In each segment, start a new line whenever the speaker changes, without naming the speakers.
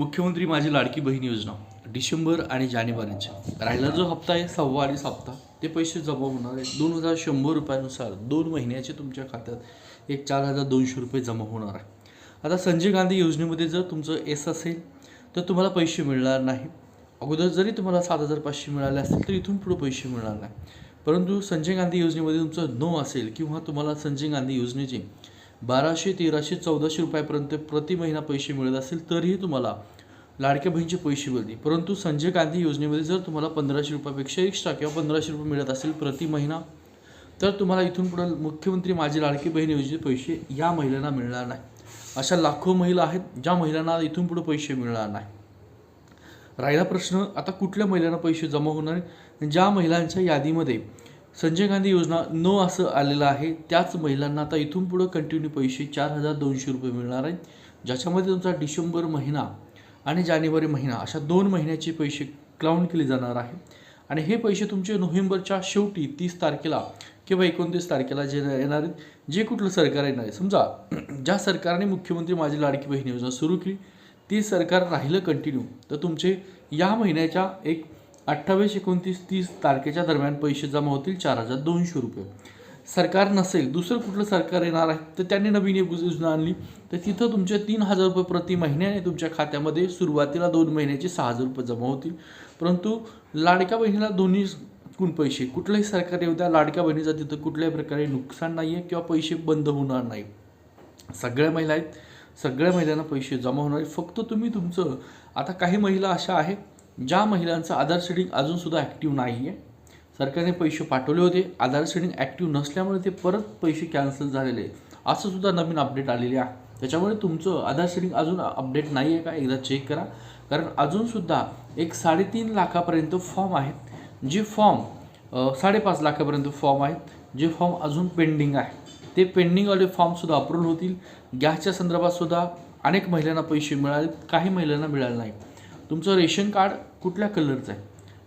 मुख्यमंत्री माझी लाडकी बहीण योजना डिसेंबर आणि जानेवारीचे राहिला जो हप्ता आहे सव्वा अडीच हप्ता ते पैसे जमा होणार आहे दोन हजार शंभर रुपयानुसार दोन महिन्याचे तुमच्या खात्यात एक चार हजार दोनशे रुपये जमा होणार आहे. आता संजय गांधी योजनेमध्ये जर तुमचं एस असेल तर तुम्हाला पैसे मिळणार नाही. अगोदर जरी तुम्हाला सात हजार पाचशे मिळाले असतील तर इथून पुढे पैसे मिळणार नाही. परंतु संजय गांधी योजनेमध्ये तुमचं नो असेल किंवा तुम्हाला संजय गांधी योजनेचे बाराशे तेराशे चौदाशे रुपयापर्यंत प्रति महिना पैसे मिळत असेल तरीही तुम्हाला लाडक्या बहिणीचे पैसे मिळतील. परंतु संजय गांधी योजनेमध्ये जर तुम्हाला पंधराशे रुपयापेक्षा एक्स्ट्रा किंवा पंधराशे रुपये मिळत असेल प्रति महिना तर तुम्हाला इथून पुढे मुख्यमंत्री माझी लाडकी बहीण योजनेचे पैसे या महिलांना मिळणार नाही. अशा लाखो महिला आहेत ज्या महिलांना इथून पुढे पैसे मिळणार नाही. राहिला प्रश्न आता कुठल्या महिलांना पैसे जमा होणार? ज्या महिलांच्या यादीमध्ये संजय गांधी योजना न असं आलेलं आहे. त्याच महिलांना आता इथून पुढं कंटिन्यू पैसे चार हजार दोनशे रुपये मिळणार आहेत. ज्याच्यामध्ये तुमचा डिसेंबर महिना आणि जानेवारी महिना अशा दोन महिन्याचे पैसे क्लाउंड केले जाणार आहे. आणि हे पैसे तुमचे नोव्हेंबरच्या शेवटी तीस तारखेला किंवा एकोणतीस तारखेला जे येणार आहेत जे कुठलं सरकार येणार आहे. समजा ज्या सरकारने मुख्यमंत्री माझी लाडकी बहीण योजना सुरू केली ती सरकार राहिलं कंटिन्यू तर तुमचे या महिन्याच्या एक अठ्ठावीस एकोणतीस तीस तारखेच्या दरम्यान पैसे जमा होतील चार हजार दोनशे रुपये. सरकार नसेल दुसरं कुठलं सरकार येणार आहे? तर त्यांनी नवीन एक योजना आणली. तर तिथं तुमचे तीन हजार रुपये प्रति महिन्याने तुमच्या खात्यामध्ये सुरुवातीला दोन महिन्याचे सहा हजार रुपये जमा होतील. परंतु लाडक्या बहिणीला दोन्ही कुण पैसे? कुठलंही सरकार येऊ द्या लाडक्या बहिणीचा तिथं कुठल्याही प्रकारे नुकसान नाही आहे किंवा पैसे बंद होणार नाही. सगळ्या महिला आहेत. सगळ्या महिलांना पैसे जमा होणार आहेत. फक्त तुम्ही तुमचं आता काही महिला अशा आहेत ज्या महिलांचं आधार सेडिंग अजूनसुद्धा ॲक्टिव्ह नाही आहे सरकारने पैसे पाठवले होते. आधार सेडिंग ॲक्टिव्ह नसल्यामुळे ते परत पैसे कॅन्सल झालेले आहे. असं सुद्धा नवीन अपडेट आलेले आहे. त्याच्यामुळे तुमचं आधार सेडिंग अजून अपडेट नाही आहे का? एकदा चेक करा. कारण अजूनसुद्धा एक साडेतीन लाखापर्यंत फॉर्म आहेत. जे फॉर्म साडेपाच लाखापर्यंत फॉर्म आहेत. जे फॉर्म अजून पेंडिंग आहे. ते पेंडिंगवाले फॉर्मसुद्धा अप्रूव्ह होतील. गॅसच्या संदर्भातसुद्धा अनेक महिलांना पैसे मिळाले काही महिलांना मिळाले नाही तुमचं रेशन कार्ड कुठल्या कलरचं आहे?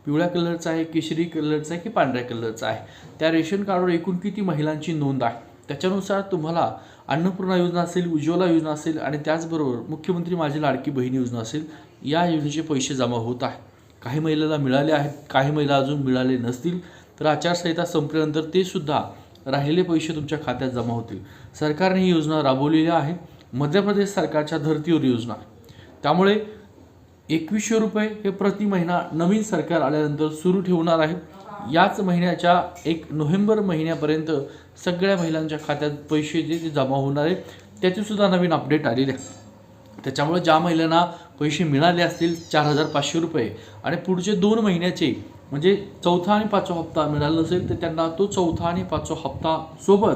पिवळ्या कलरचं आहे केशरी कलरचं आहे की पांढऱ्या कलरचं आहे? त्या रेशन कार्डवर एकूण किती महिलांची नोंद आहे? त्याच्यानुसार तुम्हाला अन्नपूर्णा योजना असेल उज्ज्वला योजना असेल आणि त्याचबरोबर मुख्यमंत्री माझी लाडकी बहीण योजना असेल या योजनेचे पैसे जमा होत आहे. काही महिलाला मिळाले आहेत काही महिला अजून मिळाले नसतील तर आचारसंहिता संपल्यानंतर ते सुद्धा राहिलेले पैसे तुमच्या खात्यात जमा होतील. सरकारने ही योजना राबवलेली आहे. मध्य प्रदेश सरकारच्या धर्तीवर योजना त्यामुळे एकवीसशे रुपये हे प्रति महिना नवीन सरकार आल्यानंतर सुरू ठेवणार आहे. याच महिन्याच्या एक नोव्हेंबर महिन्यापर्यंत सगळ्या महिलांच्या खात्यात पैसे जे ते जमा होणार आहेत त्याची सुद्धा नवीन अपडेट आलेली आहे त्याच्यामुळे ज्या महिलांना पैसे मिळाले असतील चार हजार पाचशे रुपये आणि पुढचे दोन महिन्याचे म्हणजे चौथा आणि पाचवा हप्ता मिळाला नसेल तर त्यांना तो चौथा आणि पाचवा हप्ता सोबत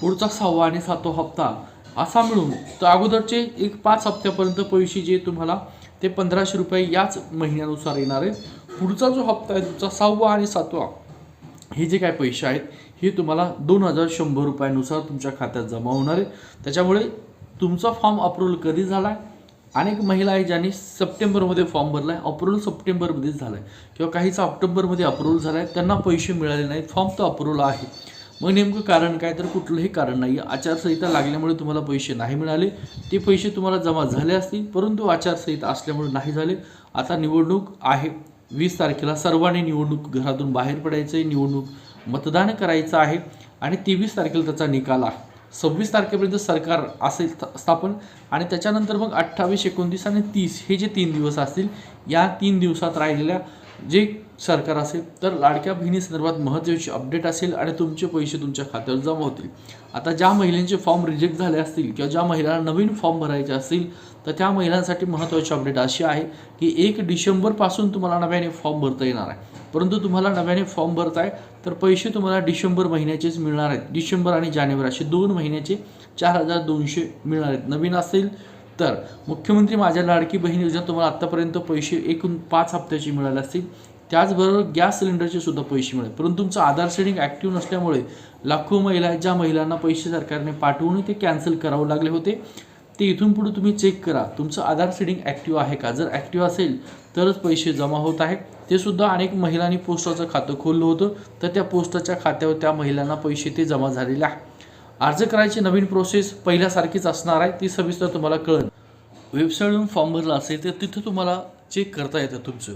पुढचा सहावा आणि सातवा हप्ता असा मिळून तर अगोदरचे एक पाच हप्त्यापर्यंत पैसे जे तुम्हाला ते पंधराशे रुपये याच महिन्यानुसार येणार आहेत पुढचा जो हप्ता आहे तुमचा सहावा आणि सातवा हे जे काय पैसे आहेत हे तुम्हाला दोन हजार शंभर रुपयानुसार तुमच्या खात्यात जमा होणार आहे. त्याच्यामुळे तुमचा फॉर्म अप्रूव्हल कधी झाला आहे अनेक महिला आहे ज्यांनी सप्टेंबरमध्ये फॉर्म भरला आहे अप्रूव्हल सप्टेंबरमध्येच झाला आहे किंवा काहीचा ऑक्टोबरमध्ये अप्रूव्हल झाला आहे त्यांना पैसे मिळाले नाहीत फॉर्म तर अप्रूव्हल आहे. मग नेमकं कारण काय? तर कुठलंही कारण नाही आहे आचारसंहिता लागल्यामुळे तुम्हाला पैसे नाही मिळाले. ते पैसे तुम्हाला जमा झाले असतील परंतु आचारसंहिता असल्यामुळे नाही झाले. आता निवडणूक आहे. वीस तारखेला सर्वांनी निवडणूक घरातून बाहेर पडायचं आहे निवडणूक मतदान करायचं आहे. आणि तेवीस तारखेला त्याचा निकाल आहे. सव्वीस तारखेपर्यंत सरकार असेल स्थापन. आणि त्याच्यानंतर मग अठ्ठावीस एकोणतीस आणि तीस हे जे तीन दिवस असतील या तीन दिवसात राहिलेल्या जे सरकार असेल तर लाडक्या बहिणी संदर्भात महत्त्वाची अपडेट असेल आणि तुमचे पैसे तुमच्या खात्यावर जमा होतील. आता ज्या महिलांचे फॉर्म रिजेक्ट झाले असतील किंवा ज्या महिलांना नवीन फॉर्म भरायचे असतील तर त्या महिलांसाठी महत्त्वाची अपडेट अशी आहे की एक डिसेंबरपासून तुम्हाला नव्याने फॉर्म भरता येणार आहे. परंतु तुम्हाला नव्याने फॉर्म भरताय तर पैसे तुम्हाला डिसेंबर महिन्याचेच मिळणार आहेत. डिसेंबर आणि जानेवारी असे दोन महिन्याचे चार हजार दोनशे मिळणार आहेत. नवीन असेल तर मुख्यमंत्री माझ्या लाडकी बहीण योजना तुम्हाला आत्तापर्यंत पैसे एकूण पाच हप्त्याची मिळाले असतील. त्याचबरोबर गॅस सिलेंडरचे सुद्धा पैसे मिळेल. परंतु तुमचं आधार सेडिंग ॲक्टिव्ह नसल्यामुळे लाखो महिला ज्या महिलांना पैसे सरकारने पाठवून ते कॅन्सल करावं लागले होते ते इथून पुढे तुम्ही चेक करा. तुमचं आधार सेडिंग ॲक्टिव्ह आहे का? जर ॲक्टिव्ह असेल तरच पैसे जमा होत आहेत. ते सुद्धा अनेक महिलांनी पोस्टाचं खातं खोललं होतं. तर त्या पोस्टाच्या खात्यावर त्या महिलांना पैसे ते जमा झालेले आहे अर्ज करायची नवीन प्रोसेस पहिल्यासारखीच असणार आहे ती सविस्तर तुम्हाला कळेल. वेबसाईटवरून फॉर्म भरला असेल तर तिथं तुम्हाला चेक करता येतं तुमचं.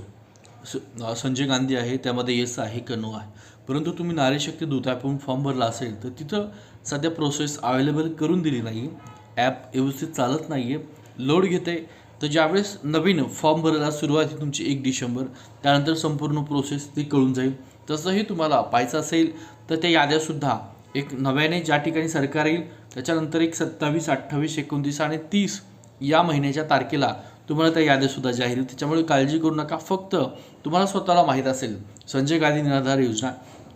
स संजय गांधी आहे त्यामध्ये येस आहे का नो आहे. परंतु तुम्ही नारी शक्ती दूत ॲपवरून फॉर्म भरला असेल तर तिथं सध्या प्रोसेस अवेलेबल करून दिली नाही ॲप व्यवस्थित चालत नाही आहे लोड घेते. तर ज्यावेळेस नवीन फॉर्म भरायला सुरुवात आहे तुमची एक डिसेंबर त्यानंतर संपूर्ण प्रोसेस ती कळून जाईल. तसंही तुम्हाला पाहायचं असेल तर त्या याद्यासुद्धा एक नव्याने ज्या ठिकाणी सरकार येईल त्याच्यानंतर एक सत्तावीस अठ्ठावीस एकोणतीस आणि तीस या महिन्याच्या तारखेला तुम्हाला त्या याद्यासुद्धा जाहीर होईल त्याच्यामुळे काळजी करू नका. फक्त तुम्हाला स्वतःला माहीत असेल संजय गांधी निराधार योजना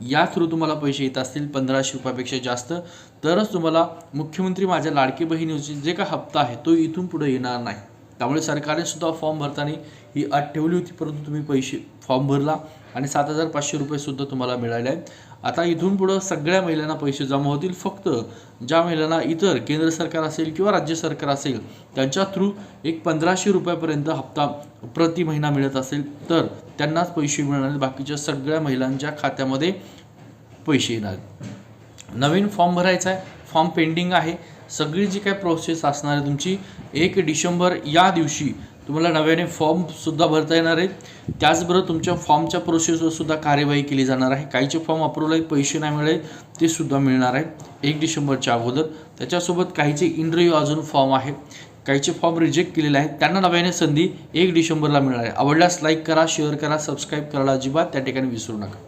या थ्रू तुम्हाला पैसे येत असतील पंधराशे रुपयापेक्षा जास्त तरच तुम्हाला मुख्यमंत्री माझ्या लाडकी बहीण योजनेचे जे का हप्ता आहे तो इथून पुढे येणार नाही. त्यामुळे सरकारने सुद्धा फॉर्म भरताना ही अट ठेवली होती परंतु तुम्ही पैसे फॉर्म भरला आणि सात हजार पाचशे रुपयेसुद्धा तुम्हाला मिळाले आहेत. आता इथून पुढं सगळ्या महिलांना पैसे जमा होतील फक्त ज्या महिलांना इतर केंद्र सरकार असेल किंवा राज्य सरकार असेल त्यांच्या थ्रू एक पंधराशे रुपयापर्यंत हप्ता प्रति महिना मिळत असेल तर त्यांनाच पैसे मिळणार बाकीच्या सगळ्या महिलांच्या खात्यामध्ये पैसे येणार नवीन फॉर्म भरायचा आहे. फॉर्म पेंडिंग आहे. सगळी जी काय प्रोसेस असणार आहे तुमची एक डिसेंबर या दिवशी तुम्हाला नव्याने फॉर्मसुद्धा भरता येणार आहे. त्याचबरोबर तुमच्या फॉर्मच्या प्रोसेसवरसुद्धा कार्यवाही केली जाणार आहे. काहीचे फॉर्म अप्रूव्हल आहेत पैसे नाही मिळाले ते सुद्धा मिळणार आहे. एक डिसेंबरच्या अगोदर. त्याच्यासोबत काहीचे इंटरव्ह्यू अजून फॉर्म आहे. काहीचे फॉर्म रिजेक्ट केलेले आहेत. त्यांना नव्याने संधी एक डिसेंबरला मिळणार आहे. आवडल्यास लाईक करा शेअर करा सबस्क्राईब करायला अजिबात त्या ठिकाणी विसरू नका.